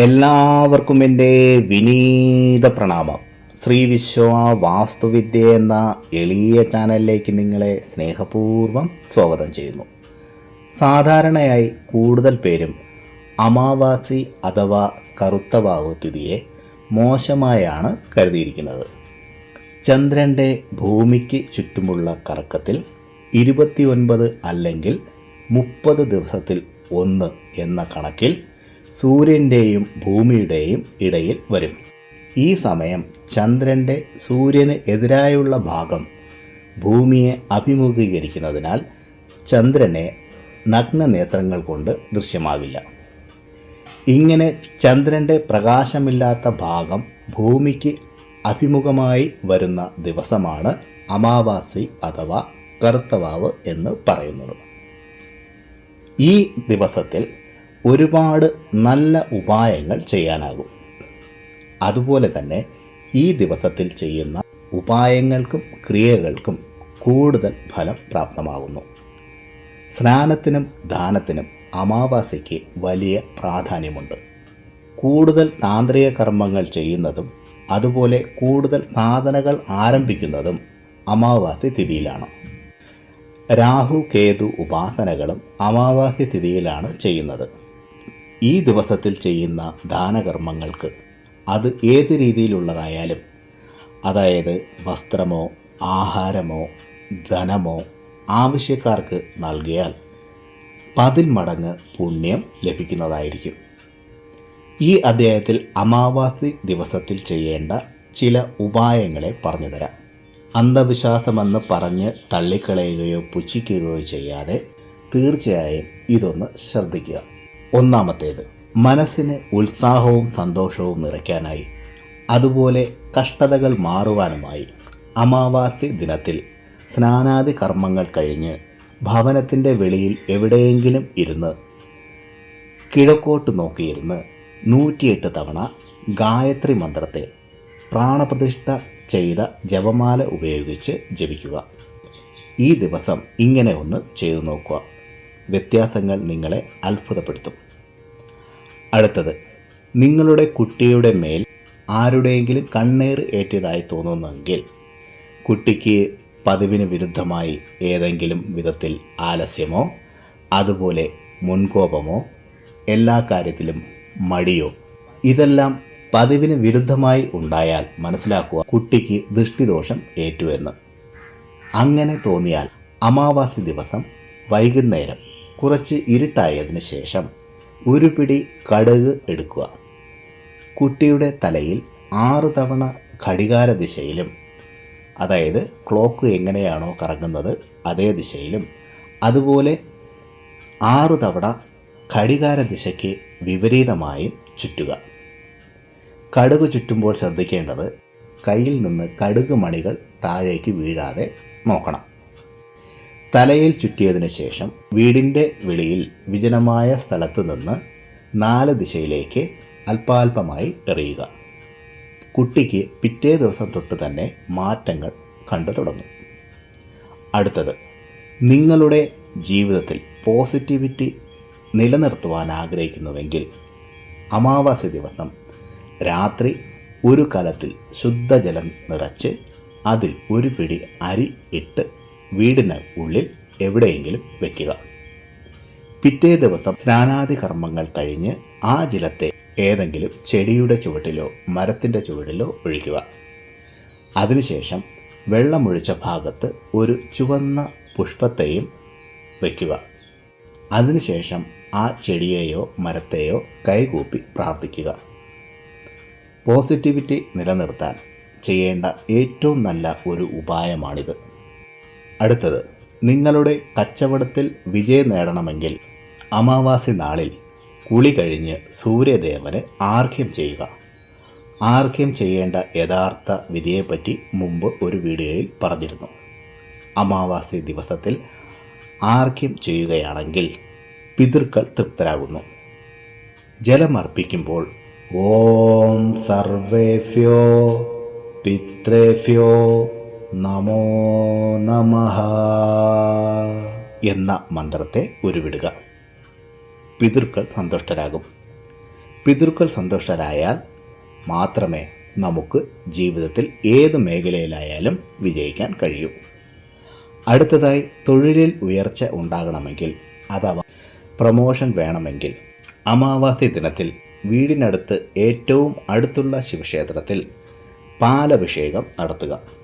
എല്ലാവർക്കും എന്റെ വിനീത പ്രണാമം. ശ്രീ വിശ്വ വാസ്തുവിദ്യ എന്ന എളിയ ചാനലിലേക്ക് നിങ്ങളെ സ്നേഹപൂർവം സ്വാഗതം ചെയ്യുന്നു. സാധാരണയായി കൂടുതൽ പേരും അമാവാസി അഥവാ കറുത്ത വാവ് തിഥിയെ മോശമായാണ് കരുതിയിരിക്കുന്നത്. ചന്ദ്രന്റെ ഭൂമിക്ക് ചുറ്റുമുള്ള കറക്കത്തിൽ ഇരുപത്തിയൊൻപത് അല്ലെങ്കിൽ മുപ്പത് ദിവസത്തിൽ ഒന്ന് എന്ന കണക്കിൽ സൂര്യന്റെയും ഭൂമിയുടെയും ഇടയിൽ വരും. ഈ സമയം ചന്ദ്രന്റെ സൂര്യന് എതിരായുള്ള ഭാഗം ഭൂമിയെ അഭിമുഖീകരിക്കുന്നതിനാൽ ചന്ദ്രനെ നഗ്നനേത്രങ്ങൾ കൊണ്ട് ദൃശ്യമാകില്ല. ഇങ്ങനെ ചന്ദ്രന്റെ പ്രകാശമില്ലാത്ത ഭാഗം ഭൂമിക്ക് അഭിമുഖമായി വരുന്ന ദിവസമാണ് അമാവാസി അഥവാ കറുത്തവാവ് എന്ന് പറയുന്നത്. ഈ ദിവസത്തിൽ ഒരുപാട് നല്ല ഉപായങ്ങൾ ചെയ്യാനാകും. അതുപോലെ തന്നെ ഈ ദിവസത്തിൽ ചെയ്യുന്ന ഉപായങ്ങൾക്കും ക്രിയകൾക്കും കൂടുതൽ ഫലം പ്രാപ്തമാകുന്നു. സ്നാനത്തിനും ദാനത്തിനും അമാവാസിക്ക് വലിയ പ്രാധാന്യമുണ്ട്. കൂടുതൽ താന്ത്രിക കർമ്മങ്ങൾ ചെയ്യുന്നതും അതുപോലെ കൂടുതൽ സാധനകൾ ആരംഭിക്കുന്നതും അമാവാസി തിഥിയിലാണ്. രാഹു കേതു ഉപാസനകളും അമാവാസി തിഥിയിലാണ് ചെയ്യുന്നത്. ഈ ദിവസത്തിൽ ചെയ്യുന്ന ദാനകർമ്മങ്ങൾക്ക് അത് ഏത് രീതിയിലുള്ളതായാലും അതായത് വസ്ത്രമോ ആഹാരമോ ധനമോ ആവശ്യക്കാർക്ക് നൽകിയാൽ പതിൽ മടങ്ങ് പുണ്യം ലഭിക്കുന്നതായിരിക്കും. ഈ അധ്യായത്തിൽ അമാവാസി ദിവസത്തിൽ ചെയ്യേണ്ട ചില ഉപായങ്ങളെ പറഞ്ഞുതരാം. അന്ധവിശ്വാസമെന്ന് പറഞ്ഞ് തള്ളിക്കളയുകയോ പുച്ഛിക്കുകയോ ചെയ്യാതെ തീർച്ചയായും ഇതൊന്ന് ശ്രദ്ധിക്കുക. ഒന്നാമത്തേത് മനസ്സിന് ഉത്സാഹവും സന്തോഷവും നിറയ്ക്കാനായി. അതുപോലെ കഷ്ടതകൾ മാറുവാനുമായി അമാവാസി ദിനത്തിൽ സ്നാനാദി കർമ്മങ്ങൾ കഴിഞ്ഞ് ഭവനത്തിന്റെ വെളിയിൽ എവിടെയെങ്കിലും ഇരുന്ന് കിഴക്കോട്ട് നോക്കിയിരുന്ന് നൂറ്റിയെട്ട് തവണ ഗായത്രി മന്ത്രത്തെ പ്രാണപ്രതിഷ്ഠ ചെയ്ത ജപമാല ഉപയോഗിച്ച് ജപിക്കുക. ഈ ദിവസം ഇങ്ങനെ ഒന്ന് ചെയ്തു നോക്കുക. വ്യത്യാസങ്ങൾ നിങ്ങളെ അത്ഭുതപ്പെടുത്തും. അടുത്തത്. നിങ്ങളുടെ കുട്ടിയുടെ മേൽ ആരുടെയെങ്കിലും കണ്ണീർ ഏറ്റിയതായി തോന്നുന്നെങ്കിൽ കുട്ടിക്ക് പതിവിന് വിരുദ്ധമായി ഏതെങ്കിലും വിധത്തിൽ ആലസ്യമോ അതുപോലെ മുൻകോപമോ എല്ലാ കാര്യത്തിലും മടിയോ ഇതെല്ലാം പതിവിന് വിരുദ്ധമായി ഉണ്ടായാൽ മനസ്സിലാക്കുക കുട്ടിക്ക് ദൃഷ്ടിദോഷം ഏറ്റുവെന്ന്. അങ്ങനെ തോന്നിയാൽ അമാവാസി ദിവസം വൈകുന്നേരം കുറച്ച് ഇരുട്ടായതിനു ശേഷം ഒരു പിടി കടുക് എടുക്കുക. കുട്ടിയുടെ തലയിൽ ആറ് തവണ ഘടികാര ദിശയിലും അതായത് ക്ലോക്ക് എങ്ങനെയാണോ കറങ്ങുന്നത് അതേ ദിശയിലും അതുപോലെ ആറു തവണ ഘടികാര ദിശയ്ക്ക് വിപരീതമായും ചുറ്റുക. കടുക് ചുറ്റുമ്പോൾ ശ്രദ്ധിക്കേണ്ടത് കയ്യിൽ നിന്ന് കടുക് മണികൾ താഴേക്ക് വീഴാതെ നോക്കണം. തലയിൽ ചുറ്റിയതിനു ശേഷം വീടിന്റെ വെളിയിൽ വിജനമായ സ്ഥലത്ത് നിന്ന് നാല് ദിശയിലേക്ക് അല്പാൽപമായി എറിയുക. കുട്ടിക്ക് പിറ്റേ ദിവസം തൊട്ട് തന്നെ മാറ്റങ്ങൾ കണ്ടു തുടങ്ങും. അടുത്തത് നിങ്ങളുടെ ജീവിതത്തിൽ പോസിറ്റിവിറ്റി നിലനിർത്തുവാൻ ആഗ്രഹിക്കുന്നുവെങ്കിൽ അമാവാസി ദിവസം രാത്രി ഒരു കലത്തിൽ ശുദ്ധജലം നിറച്ച് അതിൽ ഒരു പിടി അരി ഇട്ട് വീടിന് ഉള്ളിൽ എവിടെയെങ്കിലും വെക്കുക. പിറ്റേ ദിവസം സ്നാനാദി കർമ്മങ്ങൾ കഴിഞ്ഞ് ആ ജലത്തെ ഏതെങ്കിലും ചെടിയുടെ ചുവട്ടിലോ മരത്തിന്റെ ചുവട്ടിലോ ഒഴിക്കുക. അതിനുശേഷം വെള്ളമൊഴിച്ച ഭാഗത്ത് ഒരു ചുവന്ന പുഷ്പത്തെയും വയ്ക്കുക അതിനുശേഷം ആ ചെടിയെയോ മരത്തെയോ കൈകൂപ്പി പ്രാർത്ഥിക്കുക. പോസിറ്റിവിറ്റി നിലനിർത്താൻ ചെയ്യേണ്ട ഏറ്റവും നല്ല ഒരു ഉപായമാണിത്. അടുത്തത് നിങ്ങളുടെ കച്ചവടത്തിൽ വിജയം നേടണമെങ്കിൽ അമാവാസി നാളിൽ കുളി കഴിഞ്ഞ് സൂര്യദേവന് ആർഘ്യം ചെയ്യുക. ആർഘ്യം ചെയ്യേണ്ട യഥാർത്ഥ വിധിയെപ്പറ്റി മുമ്പ് ഒരു വീഡിയോയിൽ പറഞ്ഞിരുന്നു. അമാവാസി ദിവസത്തിൽ ആർഘ്യം ചെയ്യുകയാണെങ്കിൽ പിതൃക്കൾ തൃപ്തരാകുന്നു. ജലമർപ്പിക്കുമ്പോൾ ഓം സർവേഫ്യോ പിത്രേഭ്യോ നമോ നമഃ എന്ന മന്ത്രത്തെ ഉരുവിടുക. പിതൃക്കൾ സന്തുഷ്ടരാകും. പിതൃക്കൾ സന്തുഷ്ടരായാൽ മാത്രമേ നമുക്ക് ജീവിതത്തിൽ ഏത് മേഖലയിലായാലും വിജയിക്കാൻ കഴിയൂ. അടുത്തതായി തൊഴിലിൽ ഉയർച്ച ഉണ്ടാകണമെങ്കിൽ അഥവാ പ്രൊമോഷൻ വേണമെങ്കിൽ അമാവാസി ദിനത്തിൽ വീടിനടുത്ത് ഏറ്റവും അടുത്തുള്ള ശിവക്ഷേത്രത്തിൽ പാലഭിഷേകം നടത്തുക.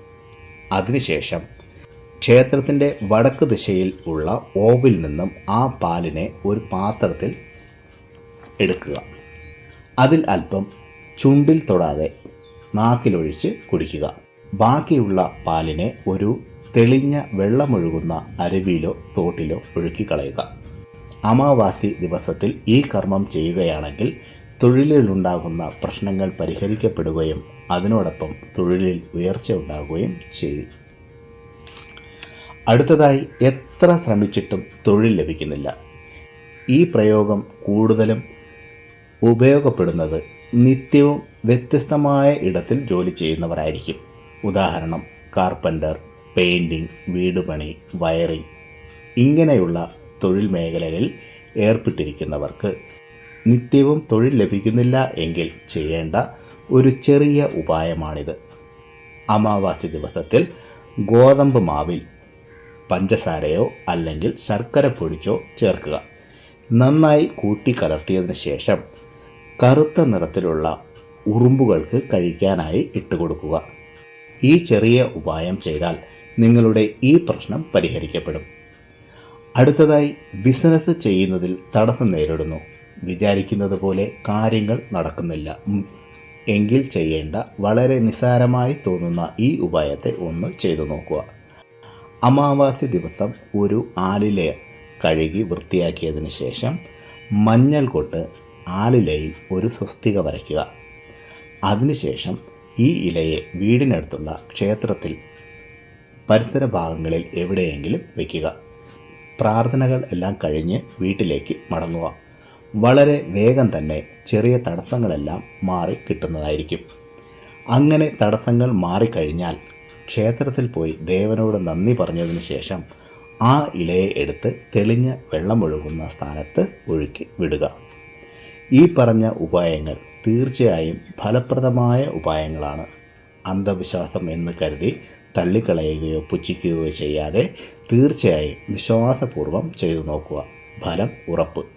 അതിനുശേഷം ക്ഷേത്രത്തിന്റെ വടക്ക് ദിശയിൽ ഉള്ള ഓവിൽ നിന്നും ആ പാലിനെ ഒരു പാത്രത്തിൽ എടുക്കുക. അതിൽ അല്പം ചുണ്ടിൽ തൊടാതെ നാക്കിലൊഴിച്ച് കുടിക്കുക. ബാക്കിയുള്ള പാലിനെ ഒരു തെളിഞ്ഞ വെള്ളമൊഴുകുന്ന അരുവിയിലോ തോട്ടിലോ ഒഴുക്കിക്കളയുക അമാവാസി ദിവസത്തിൽ ഈ കർമ്മം ചെയ്യുകയാണെങ്കിൽ തൊഴിലിലുണ്ടാകുന്ന പ്രശ്നങ്ങൾ പരിഹരിക്കപ്പെടുകയും അതിനോടൊപ്പം തൊഴിലിൽ ഉയർച്ച ഉണ്ടാകുകയും ചെയ്യും അടുത്തതായി എത്ര ശ്രമിച്ചിട്ടും തൊഴിൽ ലഭിക്കുന്നില്ല. ഈ പ്രയോഗം കൂടുതലും ഉപയോഗപ്പെടുന്നത് നിത്യവും വ്യത്യസ്തമായ ഇടത്തിൽ ജോലി ചെയ്യുന്നവരായിരിക്കും. ഉദാഹരണം കാർപ്പന്റർ പെയിന്റിംഗ് വീടുപണി വയറിംഗ് ഇങ്ങനെയുള്ള തൊഴിൽ മേഖലകളിൽ ഏർപ്പെട്ടിരിക്കുന്നവർക്ക് നിത്യവും തൊഴിൽ ലഭിക്കുന്നില്ല എങ്കിൽ ചെയ്യേണ്ട ഒരു ചെറിയ ഉപായമാണിത്. അമാവാസി ദിവസത്തിൽ ഗോതമ്പ് മാവിൽ പഞ്ചസാരയോ അല്ലെങ്കിൽ ശർക്കര പൊടിച്ചോ ചേർക്കുക. നന്നായി കൂട്ടി കലർത്തിയതിന് ശേഷം കറുത്ത നിറത്തിലുള്ള ഉറുമ്പുകൾക്ക് കഴിക്കാനായി ഇട്ടുകൊടുക്കുക. ഈ ചെറിയ ഉപായം ചെയ്താൽ നിങ്ങളുടെ ഈ പ്രശ്നം പരിഹരിക്കപ്പെടും. അടുത്തതായി ബിസിനസ് ചെയ്യുന്നതിൽ തടസ്സം നേരിടുന്നു. വിചാരിക്കുന്നത് പോലെ കാര്യങ്ങൾ നടക്കുന്നില്ല. എങ്കിൽ ചെയ്യേണ്ട വളരെ നിസ്സാരമായി തോന്നുന്ന ഈ ഉപായത്തെ ഒന്ന് ചെയ്തു നോക്കുക. അമാവാസി ദിവസം ഒരു ആലിലെ കഴുകി വൃത്തിയാക്കിയതിന് ശേഷം മഞ്ഞൾ കൊണ്ട് ആലിലയിൽ ഒരു സ്വസ്തിക വരയ്ക്കുക. അതിനുശേഷം ഈ ഇലയെ വീടിനടുത്തുള്ള ക്ഷേത്രത്തിൽ പരിസര ഭാഗങ്ങളിൽ എവിടെയെങ്കിലും വയ്ക്കുക പ്രാർത്ഥനകൾ എല്ലാം കഴിഞ്ഞ് വീട്ടിലേക്ക് മടങ്ങുക. വളരെ വേഗം തന്നെ ചെറിയ തടസ്സങ്ങളെല്ലാം മാറി കിട്ടുന്നതായിരിക്കും. അങ്ങനെ തടസ്സങ്ങൾ മാറിക്കഴിഞ്ഞാൽ ക്ഷേത്രത്തിൽ പോയി ദേവനോട് നന്ദി പറഞ്ഞതിന് ശേഷം ആ ഇലയെ എടുത്ത് തെളിഞ്ഞ വെള്ളമൊഴുകുന്ന സ്ഥാനത്ത് ഒഴുക്കി വിടുക. ഈ പറഞ്ഞ ഉപായങ്ങൾ തീർച്ചയായും ഫലപ്രദമായ ഉപായങ്ങളാണ്. അന്ധവിശ്വാസം എന്ന് കരുതി തള്ളിക്കളയുകയോ പുച്ഛിക്കുകയോ ചെയ്യാതെ തീർച്ചയായും വിശ്വാസപൂർവം ചെയ്തു നോക്കുക. ഫലം ഉറപ്പ്.